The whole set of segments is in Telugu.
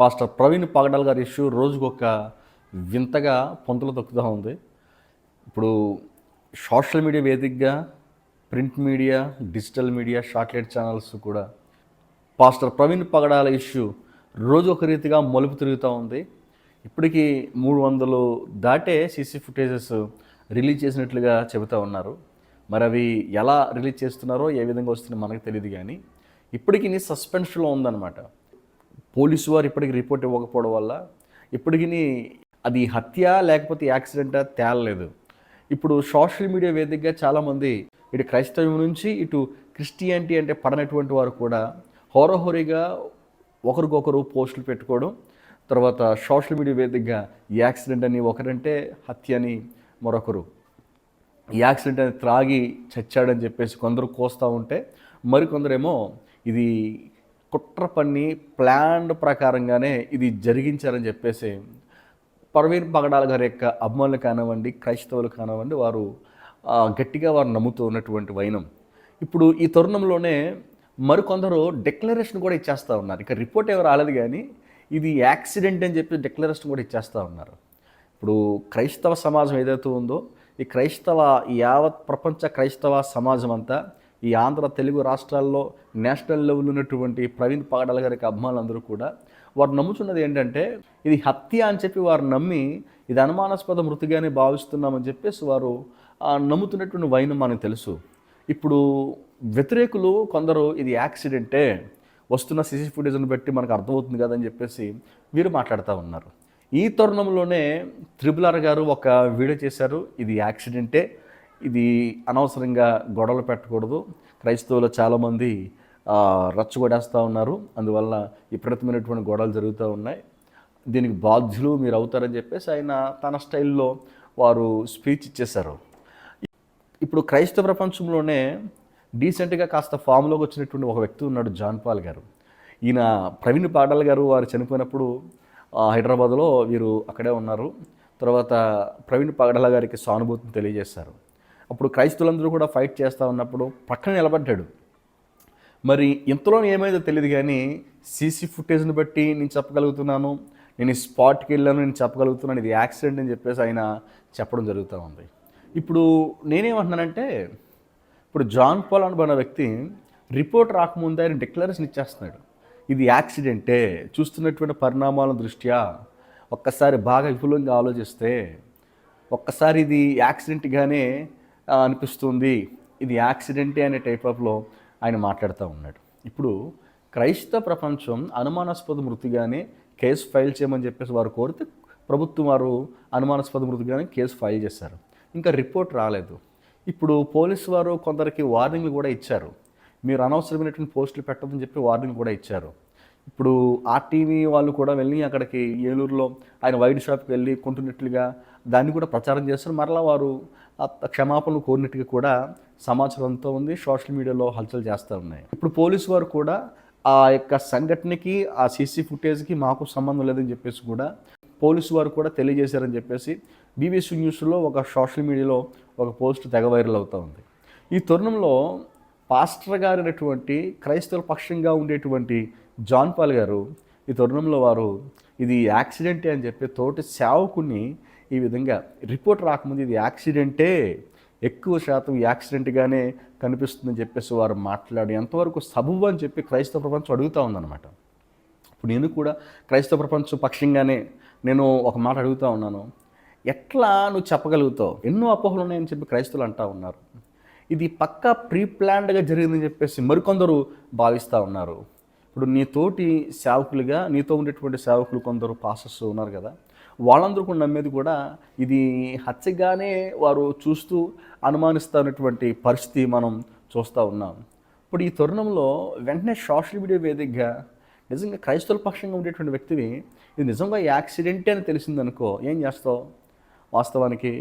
పాస్టర్ ప్రవీణ్ పగడాల్ గారి ఇష్యూ రోజుకొక వింతగా పొంతులు తొక్కుతూ ఉంది. ఇప్పుడు సోషల్ మీడియా వేదికగా ప్రింట్ మీడియా డిజిటల్ మీడియా షార్ట్లైట్ ఛానల్స్ కూడా పాస్టర్ ప్రవీణ్ పగడాల ఇష్యూ రోజు ఒక రీతిగా మలుపు తిరుగుతూ ఉంది. ఇప్పటికీ మూడు వందలు దాటే సీసీ ఫుటేజెస్ రిలీజ్ చేసినట్లుగా చెబుతూ ఉన్నారు. మరి అవి ఎలా రిలీజ్ చేస్తున్నారో ఏ విధంగా వస్తుందో మనకు తెలియదు కానీ ఇప్పటికీ నీ సస్పెన్షన్లో ఉందన్నమాట. పోలీసు వారు ఇప్పటికి రిపోర్ట్ ఇవ్వకపోవడం వల్ల ఇప్పటికీ అది హత్య లేకపోతే యాక్సిడెంటా తేలలేదు. ఇప్పుడు సోషల్ మీడియా వేదికగా చాలామంది ఇటు క్రైస్తవం నుంచి ఇటు క్రిస్టియానిటీ అంటే పడనటువంటి వారు కూడా హోరహోరీగా ఒకరికొకరు పోస్టులు పెట్టుకోవడం తర్వాత సోషల్ మీడియా వేదికగా యాక్సిడెంట్ అని ఒకరంటే హత్య అని మరొకరు. యాక్సిడెంట్ అని త్రాగి చచ్చాడని చెప్పేసి కొందరు కోస్తూ ఉంటే మరికొందరేమో ఇది కుట్ర పన్ని ప్లాన్డ్ ప్రకారంగానే ఇది జరిగించారని చెప్పేసి పర్వీన్ పగడాల గారి యొక్క అభిమానులు కానివ్వండి క్రైస్తవులు కానివ్వండి వారు గట్టిగా వారు నమ్ముతూ ఉన్నటువంటి వైనం. ఇప్పుడు ఈ తరుణంలోనే మరికొందరు డిక్లరేషన్ కూడా ఇచ్చేస్తూ ఉన్నారు. ఇక రిపోర్ట్ ఎవరు రాలేదు కానీ ఇది యాక్సిడెంట్ అని చెప్పి డిక్లరేషన్ కూడా ఇచ్చేస్తూ ఉన్నారు. ఇప్పుడు క్రైస్తవ సమాజం ఏదైతే ఉందో ఈ క్రైస్తవ ఈ యావత్ ప్రపంచ క్రైస్తవ సమాజం అంతా ఈ ఆంధ్ర తెలుగు రాష్ట్రాల్లో నేషనల్ లెవెల్ ఉన్నటువంటి ప్రవీణ్ పగడాల గారికి అభిమానులందరూ కూడా వారు నమ్ముతున్నది ఏంటంటే ఇది హత్య అని చెప్పి వారు నమ్మి ఇది అనుమానాస్పద మృతిగానే భావిస్తున్నామని చెప్పేసి వారు నమ్ముతున్నటువంటి వైనం మనకు తెలుసు. ఇప్పుడు వ్యతిరేకులు కొందరు ఇది యాక్సిడెంటే వస్తున్న సీసీ ఫుటేజ్ను బట్టి మనకు అర్థమవుతుంది కదని చెప్పేసి వీరు మాట్లాడుతూ ఉన్నారు. ఈ తరుణంలోనే త్రిబులర్ గారు ఒక వీడియో చేశారు ఇది యాక్సిడెంటే ఇది అనవసరంగా గొడవలు పెట్టకూడదు. క్రైస్తవులు చాలామంది రచ్చగొడేస్తూ ఉన్నారు. అందువల్ల విపరీతమైనటువంటి గొడవలు జరుగుతూ ఉన్నాయి. దీనికి బాధ్యులు మీరు అవుతారని చెప్పేసి ఆయన తన స్టైల్లో వారు స్పీచ్ ఇచ్చేశారు. ఇప్పుడు క్రైస్తవ ప్రపంచంలోనే డీసెంట్గా కాస్త ఫామ్లోకి వచ్చినటువంటి ఒక వ్యక్తి ఉన్నాడు జాన్ పాల్ గారు. ఈయన ప్రవీణ్ పాడాల్ గారు వారు చనిపోయినప్పుడు హైదరాబాద్లో వీరు అక్కడే ఉన్నారు. తర్వాత ప్రవీణ్ పాడాల గారికి సానుభూతిని తెలియజేశారు. అప్పుడు క్రైస్తవులందరూ కూడా ఫైట్ చేస్తూ ఉన్నప్పుడు పక్కన నిలబడ్డాడు. మరి ఇంతలో ఏమైందో తెలియదు కానీ సీసీ ఫుటేజ్ని బట్టి నేను చెప్పగలుగుతున్నాను నేను స్పాట్కి వెళ్ళాను నేను చెప్పగలుగుతున్నాను ఇది యాక్సిడెంట్ అని చెప్పేసి ఆయన చెప్పడం జరుగుతూ ఉంది. ఇప్పుడు నేనేమంటున్నానంటే ఇప్పుడు జాన్ పాల్ అనుకున్న వ్యక్తి రిపోర్ట్ రాకముందే ఆయన డిక్లరేషన్ ఇచ్చేస్తున్నాడు. ఇది యాక్సిడెంటే చూస్తున్నటువంటి పరిణామాల దృష్ట్యా ఒక్కసారి బాగా విపులంగా ఆలోచిస్తే ఒక్కసారి ఇది యాక్సిడెంట్గానే అనిపిస్తుంది. ఇది యాక్సిడెంటే అనే టైప్ ఆఫ్లో ఆయన మాట్లాడుతూ ఉన్నాడు. ఇప్పుడు క్రైస్తవ ప్రపంచం అనుమానాస్పద మృతిగానే కేసు ఫైల్ చేయమని చెప్పేసి వారు కోరితే ప్రభుత్వం వారు అనుమానాస్పద మృతిగానే కేసు ఫైల్ చేశారు. ఇంకా రిపోర్ట్ రాలేదు. ఇప్పుడు పోలీసు వారు కొందరికి వార్నింగ్లు కూడా ఇచ్చారు. మీరు అనవసరమైనటువంటి పోస్టులు పెట్టదని చెప్పి వార్నింగ్ కూడా ఇచ్చారు. ఇప్పుడు ఆర్టీవీ వాళ్ళు కూడా వెళ్ళి అక్కడికి ఏలూరులో ఆయన వైడ్ షాప్కి వెళ్ళి కొంటున్నట్లుగా దాన్ని కూడా ప్రచారం చేస్తారు. మరలా వారు క్షమాపణలు కోరినట్టుగా కూడా సమాచారంతో ఉంది. సోషల్ మీడియాలో హల్చల్ చేస్తూ ఉన్నాయి. ఇప్పుడు పోలీసు వారు కూడా ఆ యొక్క సంఘటనకి ఆ సీసీ ఫుటేజ్కి మాకు సంబంధం లేదని చెప్పేసి కూడా పోలీసు వారు కూడా తెలియజేశారని చెప్పేసి బీబీసీ న్యూస్లో ఒక సోషల్ మీడియాలో ఒక పోస్ట్ తెగ వైరల్ అవుతూ ఉంది. ఈ తరుణంలో పాస్టర్ గారైనటువంటి క్రైస్తవుల పక్షంగా ఉండేటువంటి జాన్ పాల్ గారు ఈ తరుణంలో వారు ఇది యాక్సిడెంటే అని చెప్పి తోటి సేవకుని ఈ విధంగా రిపోర్ట్ రాకముందు ఇది యాక్సిడెంటే ఎక్కువ శాతం యాక్సిడెంట్గానే కనిపిస్తుందని చెప్పేసి వారు మాట్లాడి ఎంతవరకు సబువు అని చెప్పి క్రైస్తవ ప్రపంచం అడుగుతూ ఉందన్నమాట. ఇప్పుడు నేను కూడా క్రైస్తవ ప్రపంచం పక్షంగానే నేను ఒక మాట అడుగుతూ ఉన్నాను. ఎట్లా నువ్వు చెప్పగలుగుతావు? ఎన్నో అపోహలు ఉన్నాయని చెప్పి క్రైస్తవులు అంటూ ఉన్నారు. ఇది పక్కా ప్రీ ప్లాన్డ్గా జరిగిందని చెప్పేసి మరికొందరు భావిస్తూ ఉన్నారు. ఇప్పుడు నీ తోటి సేవకులుగా నీతో ఉండేటువంటి సేవకులు కొందరు పాసెస్ ఉన్నారు కదా వాళ్ళందరూ కూడా నమ్మేది కూడా ఇది హత్యగానే వారు చూస్తూ అనుమానిస్తున్నటువంటి పరిస్థితి మనం చూస్తూ ఉన్నాం. ఇప్పుడు ఈ తరుణంలో వెంటనే సోషల్ మీడియా వేదికగా నిజంగా క్రైస్తవుల పక్షంగా ఉండేటువంటి వ్యక్తివి ఇది నిజంగా యాక్సిడెంటే అని తెలిసిందనుకో ఏం చేస్తావు? వాస్తవానికి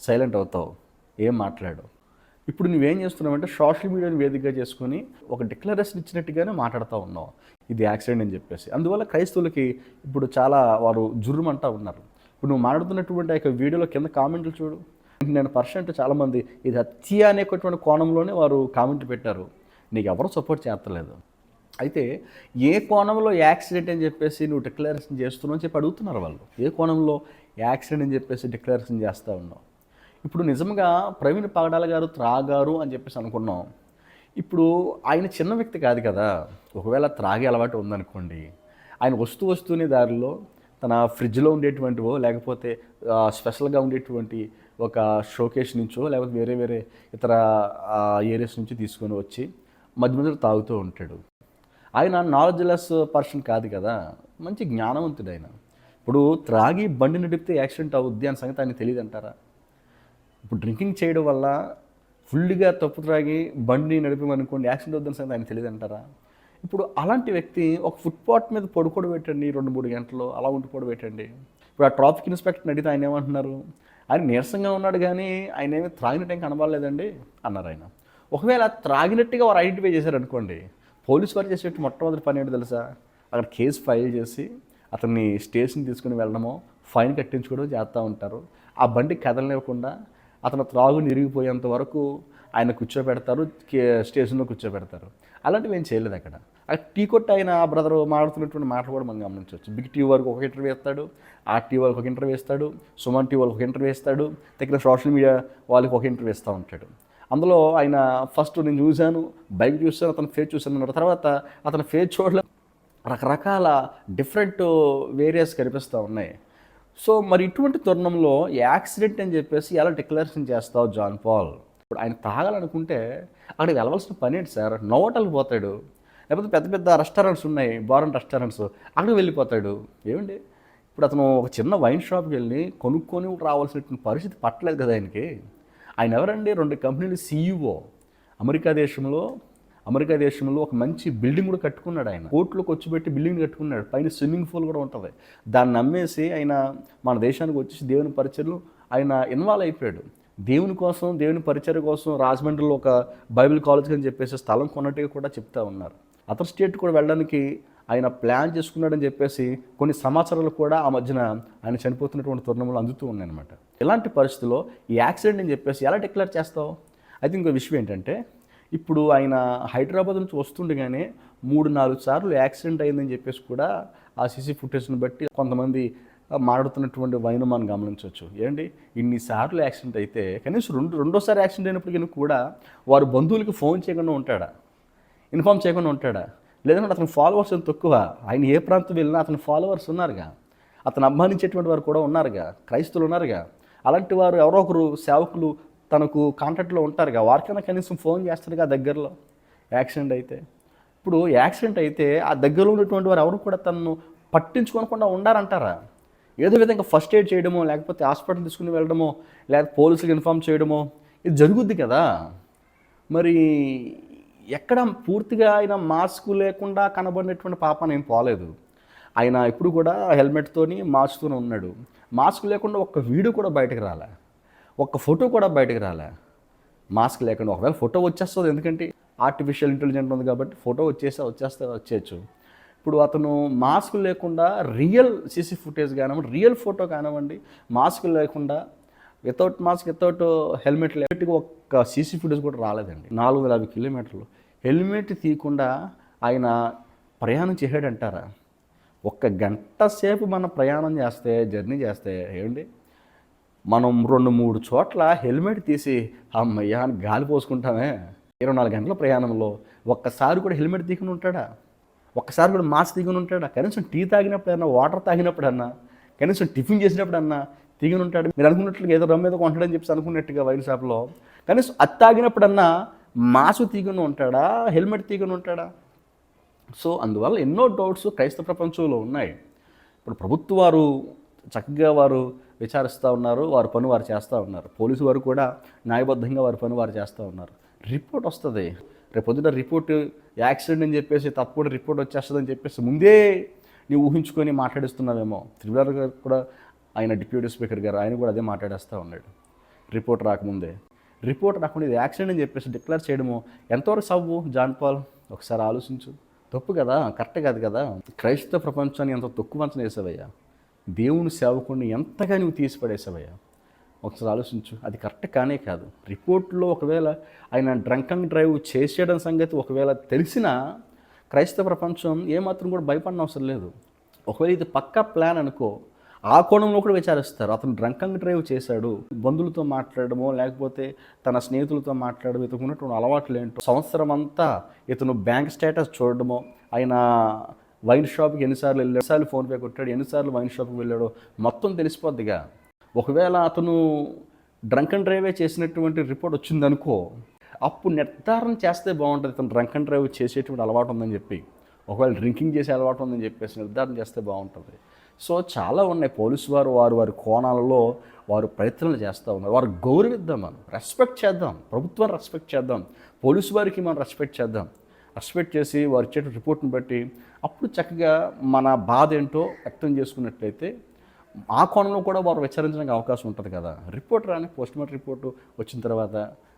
సైలెంట్ అవుతావు. ఏం మాట్లాడు ఇప్పుడు నువ్వేం చేస్తున్నావంటే సోషల్ మీడియాని వేదికగా చేసుకొని ఒక డిక్లరేషన్ ఇచ్చినట్టుగానే మాట్లాడుతూ ఉన్నావు. ఇది యాక్సిడెంట్ అని చెప్పేసి. అందువల్ల క్రైస్తవులకి ఇప్పుడు చాలా వారు జుర్రుమంటా ఉన్నారు. ఇప్పుడు నువ్వు మాట్లాడుతున్నటువంటి ఆ యొక్క వీడియోలో కింద కామెంట్లు చూడు. నేను పర్సెంట్ చాలామంది ఇది హత్య అనేటువంటి కోణంలోనే వారు కామెంట్ పెట్టారు. నీకు ఎవరు సపోర్ట్ చేస్తలేదు. అయితే ఏ కోణంలో యాక్సిడెంట్ అని చెప్పేసి నువ్వు డిక్లరేషన్ చేస్తున్నావు అని చెప్పి అడుగుతున్నారు వాళ్ళు. ఏ కోణంలో యాక్సిడెంట్ అని చెప్పేసి డిక్లరేషన్ చేస్తూ ఉన్నావు? ఇప్పుడు నిజంగా ప్రవీణ్ పాగడాల గారు త్రాగారు అని చెప్పేసి అనుకున్నాం. ఇప్పుడు ఆయన చిన్న వ్యక్తి కాదు కదా. ఒకవేళ త్రాగే అలవాటు ఉందనుకోండి ఆయన వస్తూ వస్తూనే దారిలో తన ఫ్రిడ్జ్లో ఉండేటువంటివో లేకపోతే స్పెషల్గా ఉండేటువంటి ఒక షోకేస్ నుంచో లేకపోతే వేరే వేరే ఇతర ఏరియాస్ నుంచి తీసుకొని వచ్చి మధ్య మధ్యలో తాగుతూ ఉంటాడు. ఆయన నాలెడ్జ్లెస్ పర్సన్ కాదు కదా. మంచి జ్ఞానవంతుడు ఆయన ఇప్పుడు త్రాగి బండి నడిపితే యాక్సిడెంట్ అవుద్ది అని సంగతి ఆయన తెలియదు అంటారా ఇప్పుడు డ్రింకింగ్ చేయడం వల్ల ఫుల్గా తప్పు త్రాగి బండి నడిపమనుకోండి యాక్సిడెంట్ అవుద్దని సంగతి ఆయన తెలియదు అంటారా? ఇప్పుడు అలాంటి వ్యక్తి ఒక ఫుట్పాత్ మీద పడుకోడు పెట్టండి రెండు మూడు గంటలు అలా ఉండి పెట్టండి ఇప్పుడు ఆ ట్రాఫిక్ ఇన్స్పెక్టర్ అడిగితే ఆయన ఏమంటున్నారు? ఆయన నీరసంగా ఉన్నాడు కానీ ఆయన ఏమి త్రాగినట్టు ఏం కనబడలేదండి? అన్నారు ఆయన. ఒకవేళ త్రాగినట్టుగా వారు ఐడెంటిఫై చేశారనుకోండి పోలీసు వారు చేసేట్టు మొట్టమొదటి పని ఏంటో తెలుసా? అక్కడ కేసు ఫైల్ చేసి అతన్ని స్టేషన్ తీసుకుని వెళ్ళడమో ఫైన్ కట్టించుకోవడం చేస్తూ ఉంటారు. ఆ బండి కదలనివ్వకుండా అతను త్రాగుని నిరిగిపోయేంత వరకు ఆయన కూర్చోబెడతారు కే- స్టేషన్లో కూర్చోబెడతారు. అలాంటివి ఏం చేయలేదు అక్కడ. ఆ టీ కొట్ట ఆయన ఆ బ్రదర్ మాట్లాడుతున్నటువంటి మాటలు కూడా మనం గమనించవచ్చు. బిగ్ టీ వరకు ఒక ఇంటర్వ్యూ వేస్తాడు ఆ టీ వాళ్ళకి ఒక ఇంటర్వ్యూ వేస్తాడు సుమన్ టీ వాళ్ళకి ఒక ఇంటర్వ్యూ వేస్తాడు దగ్గర సోషల్ మీడియా వాళ్ళకి ఒక ఇంటర్వ్యూ ఇస్తూ ఉంటాడు. అందులో ఆయన ఫస్ట్ నేను చూశాను బైక్ చూశాను అతని ఫేస్ చూశాను అన్నారు తర్వాత అతని ఫేస్ చూడలే రకరకాల డిఫరెంట్ వేరియస్ కనిపిస్తూ ఉన్నాయి. సో మరి ఇటువంటి తరుణంలో యాక్సిడెంట్ అని చెప్పేసి ఎలా డిక్లరేషన్ చేస్తావు జాన్ పాల్? ఇప్పుడు ఆయన తాగాలనుకుంటే అక్కడికి వెళ్ళవలసిన పని ఏంటి సార్? నోవటల్కి పోతాడు. లేకపోతే పెద్ద పెద్ద రెస్టారెంట్స్ ఉన్నాయి బారన్ రెస్టారెంట్స్. అక్కడికి వెళ్ళిపోతాడు. ఏమండి? ఇప్పుడు అతను ఒక చిన్న వైన్ షాప్కి వెళ్ళి కొనుక్కొని రావాల్సిన పరిస్థితి పట్టలేదు కదా ఆయనకి. ఆయన ఎవరండి? రెండు కంపెనీలు సీఈఓ. అమెరికా దేశంలో అమెరికా దేశంలో ఒక మంచి బిల్డింగ్ కూడా కట్టుకున్నాడు ఆయన. కోట్లు ఖర్చు పెట్టి బిల్డింగ్ కట్టుకున్నాడు. పైన స్విమ్మింగ్ పూల్ కూడా ఉంటుంది. దాన్ని నమ్మేసి ఆయన మన దేశానికి వచ్చేసి దేవుని పరిచయలు ఆయన ఇన్వాల్వ్ అయిపోయాడు. దేవుని కోసం దేవుని పరిచయ కోసం రాజమండ్రిలో ఒక బైబిల్ కాలేజ్ అని చెప్పేసి స్థలం కొన్నట్టుగా కూడా చెప్తా ఉన్నారు. అతర్ స్టేట్ కూడా వెళ్ళడానికి ఆయన ప్లాన్ చేసుకున్నాడని చెప్పేసి కొన్ని సమాచారాలు కూడా ఆ మధ్యన ఆయన చనిపోతున్నటువంటి తరుణంలో అందుతూ ఉన్నాయన్నమాట. ఇలాంటి పరిస్థితుల్లో ఈ యాక్సిడెంట్ అని చెప్పేసి ఎలా డిక్లేర్ చేస్తావు? అయితే ఇంకో విషయం ఏంటంటే ఇప్పుడు ఆయన హైదరాబాద్ నుంచి వస్తుండగానే మూడు నాలుగు సార్లు యాక్సిడెంట్ అయిందని చెప్పేసి కూడా ఆ సీసీ ఫుటేజ్ని బట్టి కొంతమంది మాట్లాడుతున్నటువంటి వైను మనం గమనించవచ్చు. ఏంటి? ఇన్నిసార్లు యాక్సిడెంట్ అయితే కనీసం రెండు రెండోసారి యాక్సిడెంట్ అయినప్పటికీ కూడా వారు బంధువులకి ఫోన్ చేయకుండా ఉంటాడా? ఇన్ఫామ్ చేయకుండా ఉంటాడా? లేదంటే అతని ఫాలోవర్స్ ఎంత తక్కువ? ఆయన ఏ ప్రాంతం వెళ్ళినా అతని ఫాలోవర్స్ ఉన్నారుగా? అతను అభిమానించేటువంటి వారు కూడా ఉన్నారుగా? క్రైస్తువులు ఉన్నారుగా? అలాంటి వారు ఎవరో ఒకరు సేవకులు తనకు కాంటాక్ట్లో ఉంటారుగా. వారికైనా కనీసం ఫోన్ చేస్తారుగా దగ్గరలో. యాక్సిడెంట్ అయితే. ఇప్పుడు యాక్సిడెంట్ అయితే ఆ దగ్గరలో ఉన్నటువంటి వారు ఎవరు కూడా తనను పట్టించుకోకుండా ఉండారంటారా? ఏదో విధంగా ఫస్ట్ ఎయిడ్ చేయడమో లేకపోతే హాస్పిటల్ తీసుకుని వెళ్ళడమో లేకపోతే పోలీసులకు ఇన్ఫామ్ చేయడమో ఇది జరుగుద్ది కదా. మరి ఎక్కడ పూర్తిగా ఆయన మాస్క్ లేకుండా కనబడినటువంటి పాపన ఏం పోలేదు. ఆయన ఇప్పుడు కూడా హెల్మెట్తోని మాస్క్తోనే ఉన్నాడు. మాస్క్ లేకుండా ఒక్క వీడియో కూడా బయటకు రాలే. ఒక్క ఫోటో కూడా బయటకు రాలే. మాస్క్ లేకుండా ఒకవేళ ఫోటో వచ్చేస్తుంది ఎందుకంటే ఆర్టిఫిషియల్ ఇంటెలిజెంట్ ఉంది కాబట్టి ఫోటో వచ్చేస్తే వచ్చేస్తే వచ్చేయచ్చు. ఇప్పుడు అతను మాస్క్ లేకుండా రియల్ సీసీ ఫుటేజ్ కానివ్వండి రియల్ ఫోటో కానివ్వండి మాస్క్ లేకుండా వితౌట్ మాస్క్ వితౌట్ హెల్మెట్ లేకపోతే ఒక్క సీసీ ఫుటేజ్ కూడా రాలేదండి. నాలుగు వందల యాభై కిలోమీటర్లు. హెల్మెట్ తీయకుండా ఆయన ప్రయాణం చేసాడంటారా ఒక్క గంట సేపు మనం ప్రయాణం చేస్తే జర్నీ చేస్తే ఏమండి? మనం రెండు మూడు చోట్ల హెల్మెట్ తీసి అమ్మయ్యా అని గాలి పోసుకుంటామే. ఇరవై నాలుగు గంటల ప్రయాణంలో ఒక్కసారి కూడా హెల్మెట్ దిగుని ఉంటాడా? ఒక్కసారి కూడా మాస్క్ దిగుని ఉంటాడా? కనీసం టీ తాగినప్పుడన్నా వాటర్ తాగినప్పుడన్నా కనీసం టిఫిన్ చేసినప్పుడన్నా దిగుని ఉంటాడు? మీరు అనుకున్నట్లుగా ఏదో రమ్మ మీద కొంటాడని చెప్పి అనుకున్నట్టుగా వైన్ షాప్లో కనీసం అది తాగినప్పుడన్నా మాస్క్ తీగుని ఉంటాడా? హెల్మెట్ తీగుని ఉంటాడా? సో అందువల్ల ఎన్నో డౌట్స్ క్రైస్తవ ప్రపంచంలో ఉన్నాయి. ఇప్పుడు ప్రభుత్వ వారు చక్కగా వారు విచారిస్తూ ఉన్నారు వారి పని వారు చేస్తూ ఉన్నారు. పోలీసు వారు కూడా న్యాయబద్ధంగా వారి పని వారు చేస్తూ ఉన్నారు. రిపోర్ట్ వస్తుంది. రేపు పొద్దున రిపోర్ట్ యాక్సిడెంట్ అని చెప్పేసి తప్పకుండా రిపోర్ట్ వచ్చేస్తుందని చెప్పేసి ముందే నీవు ఊహించుకొని మాట్లాడిస్తున్నావేమో. త్రిపుర గారు కూడా ఆయన డిప్యూటీ స్పీకర్ గారు ఆయన కూడా అదే మాట్లాడేస్తూ ఉన్నాడు. రిపోర్ట్ రాకముందే. రిపోర్ట్ రాకుండా ఇది యాక్సిడెంట్ అని చెప్పేసి డిక్లేర్ చేయడము ఎంతవరకు సవ్వు? జాన్ పాల్ ఒకసారి ఆలోచించు. తప్పు కదా కరెక్ట్ కాదు కదా. క్రైస్తవ ప్రపంచాన్ని ఎంత తొక్కు అంచనా వేసావయ్యా దేవుని సేవకుడిని ఎంతగా నువ్వు తీసిపడేసావయ్యా ఒకసారి ఆలోచించు. అది కరెక్ట్ కానే కాదు. రిపోర్ట్లో ఒకవేళ ఆయన డ్రంక్ అండ్ డ్రైవ్ చేసేయడం సంగతి ఒకవేళ తెలిసినా క్రైస్తవ ప్రపంచం ఏమాత్రం కూడా భయపడిన అవసరం లేదు. ఒకవేళ ఇది పక్కా ప్లాన్ అనుకో ఆ కోణంలో కూడా విచారిస్తారు. అతను డ్రంకంగ్ డ్రైవ్ చేశాడు. బంధువులతో మాట్లాడడమో లేకపోతే తన స్నేహితులతో మాట్లాడడం ఇతను ఉన్నటువంటి అలవాట్లు ఏంటో సంవత్సరం అంతా ఇతను బ్యాంక్ స్టేటస్ చూడడమో ఆయన వైన్ షాప్కి ఎన్నిసార్లు వెళ్ళాడు ఎన్నిసార్లు ఫోన్పే కొట్టాడు ఎన్నిసార్లు వైన్ షాప్కి వెళ్ళాడో మొత్తం తెలిసిపోద్దిగా. ఒకవేళ అతను డ్రంక్ అండ్ డ్రైవే చేసినటువంటి రిపోర్ట్ వచ్చిందనుకో అప్పుడు నిర్ధారణ చేస్తే బాగుంటుంది. ఇతను డ్రంక్ అండ్ డ్రైవ్ చేసేటువంటి అలవాటు ఉందని చెప్పి ఒకవేళ డ్రింకింగ్ చేసే అలవాటు ఉందని చెప్పేసి నిర్ధారణ చేస్తే బాగుంటుంది. సో చాలా ఉన్నాయి. పోలీసు వారు వారు వారి కోణాలలో వారు ప్రయత్నాలు చేస్తూ ఉన్నారు. వారు గౌరవిద్దాం మనం. రెస్పెక్ట్ చేద్దాం. ప్రభుత్వాన్ని రెస్పెక్ట్ చేద్దాం. పోలీసు వారికి మనం రెస్పెక్ట్ చేద్దాం. రెస్పెక్ట్ చేసి వారు ఇచ్చే రిపోర్ట్ని బట్టి అప్పుడు చక్కగా మన బాధ ఏంటో వ్యక్తం చేసుకున్నట్లయితే ఆ కోణంలో కూడా వారు విచారించడానికి అవకాశం ఉంటుంది కదా. రిపోర్ట్ రాని పోస్ట్ మార్టం రిపోర్టు వచ్చిన తర్వాత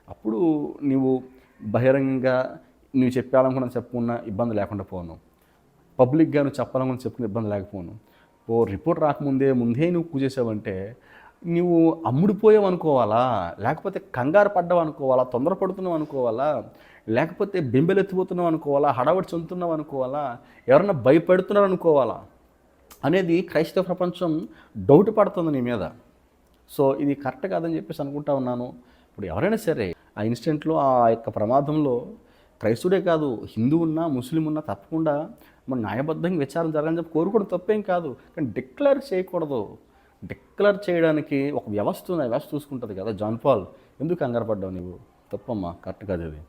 అప్పుడు నీవు బహిరంగంగా నువ్వు చెప్పాలనుకున్న చెప్పుకున్న ఇబ్బంది లేకుండా పోను. పబ్లిక్గా నువ్వు చెప్పాలనుకున్న చెప్పుకున్న ఇబ్బంది లేకపోను. ఓ రిపోర్ట్ రాకముందే ముందే నువ్వు కూజేసావంటే నువ్వు అమ్ముడిపోయావు అనుకోవాలా లేకపోతే కంగారు పడ్డావు అనుకోవాలా తొందరపడుతున్నావు అనుకోవాలా లేకపోతే బింబెలెత్తిపోతున్నాం అనుకోవాలా హడావడి చెందుతున్నావు అనుకోవాలా ఎవరన్నా భయపెడుతున్నారు అనుకోవాలా అనేది క్రైస్తవ ప్రపంచం డౌట్ పడుతుంది నీ మీద. సో ఇది కరెక్ట్ కాదని చెప్పేసి అనుకుంటా ఉన్నాను. ఇప్పుడు ఎవరైనా సరే ఆ ఇన్సిడెంట్లో ఆ యొక్క ప్రమాదంలో క్రైస్తుడే కాదు హిందూ ఉన్నా ముస్లిం ఉన్నా తప్పకుండా మన న్యాయబద్ధంగా విచారణ జరగాలని చెప్పి కోరుకోవడం తప్పేం కాదు. కానీ డిక్లేర్ చేయకూడదు. డిక్లేర్ చేయడానికి ఒక వ్యవస్థ ఉంది వ్యవస్థ చూసుకుంటుంది కదా జాన్ పాల్. ఎందుకు కంగారపడ్డావు నువ్వు తప్పమ్మా కరెక్ట్ కాదు అది